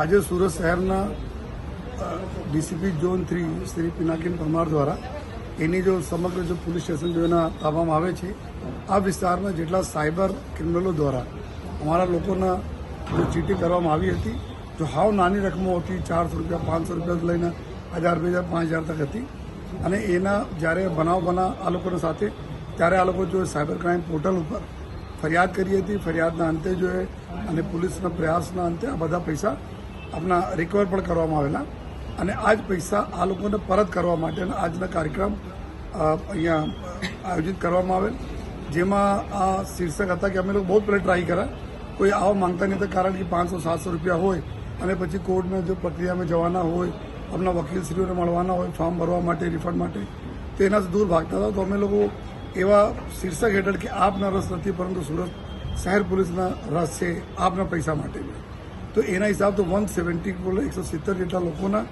આજે સુરત શહેરના DCP zone three, Shri Pinakin Parmar દ્વારા એની જો સમગ્ર જો પોલીસ સ્ટેશન જો એના તાબામાં આવે છે, આ વિસ્તારમાં જેટલા સાયબર ક્રિમિનલો દ્વારા અમારા લોકોના જો ચીટી કરવામાં આવી હતી, જો હાવ નાની રકમો હતી, ચારસો રૂપિયા, પાંચસો રૂપિયા લઈને હજાર બે હજાર, પાંચ હજાર તક હતી. અને એના જ્યારે બનાવ બના આ લોકોના સાથે, ત્યારે આ લોકો જો સાયબર ક્રાઇમ પોર્ટલ ઉપર ફરિયાદ કરી હતી. ફરિયાદના અંતે જો અને પોલીસના પ્રયાસના અંતે આ બધા પૈસા આપણા રિકવર પણ કરવામાં આવેલા અને આ જ પૈસા આ લોકોને પરત કરવા માટે આજના કાર્યક્રમ અહીંયા આયોજિત કરવામાં આવેલ. જેમાં આ શીર્ષક હતા કે અમે લોકો બહુ પહેલાં ટ્રાય કર્યા. કોઈ આવવા માંગતા નહીં હતા, કારણ કે પાંચસો, સાતસો રૂપિયા હોય અને પછી કોર્ટમાં જો પ્રક્રિયામાં જવાના હોય આપણા વકીલશ્રીઓને મળવાના હોય, ફોર્મ ભરવા માટે રિફંડ માટે તો એનાથી દૂર ભાગતા હતા. તો અમે લોકો એવા શીર્ષક હેઠળ કે આપના રસ નથી, પરંતુ સુરત શહેર પોલીસના રસ છે આપના પૈસા માટે. તો એના હિસાબ તો વન સેવન્ટી કુલ એકસો સિત્તેર જેટલા લોકોના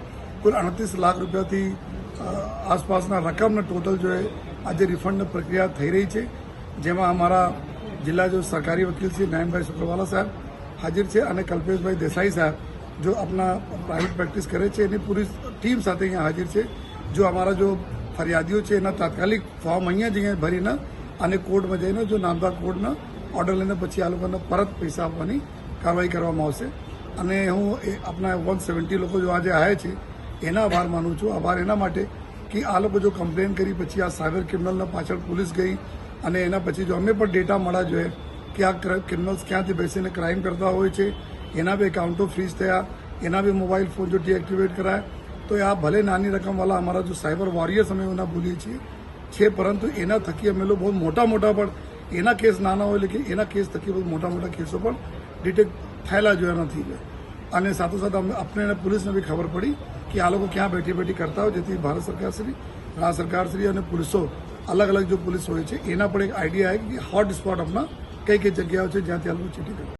કુલ અડતીસ લાખ રૂપિયાથી આસપાસના રકમના ટોટલ જો આજે રિફંડની પ્રક્રિયા થઈ રહી છે, જેમાં અમારા જિલ્લા જો સરકારી વકીલ શ્રી નાયમભાઈ શુક્રવાલા સાહેબ હાજર છે અને કલ્પેશભાઈ દેસાઈ સાહેબ જો આપણા પ્રાઇવેટ પ્રેક્ટિસ કરે છે, એની પૂરી ટીમ સાથે અહીંયા હાજર છે. જો અમારા જો ફરિયાદીઓ છે, એના તાત્કાલિક ફોર્મ અહીંયા જ અહીંયા ભરીને અને કોર્ટમાં જઈને જો નામદાર કોર્ટના ઓર્ડર લઈને પછી આ લોકોને પરત પૈસા આપવાની કાર્યવાહી કરવામાં આવશે. અને હું એ આપણા વન સેવન્ટી લોકો જો આજે આવ્યા છે, એના આભાર માનું છું. આભાર એના માટે કે આ લોકો જો કમ્પ્લેન કરી, પછી આ સાયબર ક્રિમિનલના પાછળ પોલીસ ગઈ અને એના પછી જો અમે પણ ડેટા મળ્યા જોઈએ કે આ ક્રિમિનલ્સ ક્યાંથી બેસીને ક્રાઇમ કરતા હોય છે, એના બી એકાઉન્ટો ફ્રીઝ થયા. એના બી મોબાઈલ ફોન જો ડીએક્ટિવેટ કરાય. તો આ ભલે નાની રકમવાળા અમારા જો સાયબર વોરિયર્સ અમે એના ભૂલીએ છીએ, છે, પરંતુ એના થકી અમે લોકો બહુ મોટા મોટા પણ એના કેસ નાના હોય એટલે કે એના કેસ થકી બહુ મોટા મોટા કેસો પણ ડિટેક્ટ થયેલા જોયા નથી અને સાથોસાથ આપણે અને પોલીસને બી ખબર પડી કે આ લોકો ક્યાં બેઠી બેઠી કરતા હોય જેથી ભારત સરકાર શ્રી રાજ્ય સરકાર શ્રી અને પોલીસો અલગ અલગ જો પોલીસ હોય છે એના પણ એક આઈડિયા આવે કે હોટ સ્પોટ આપણા કઈ કઈ જગ્યાઓ છે જ્યાંથી આ લોકો ચીટી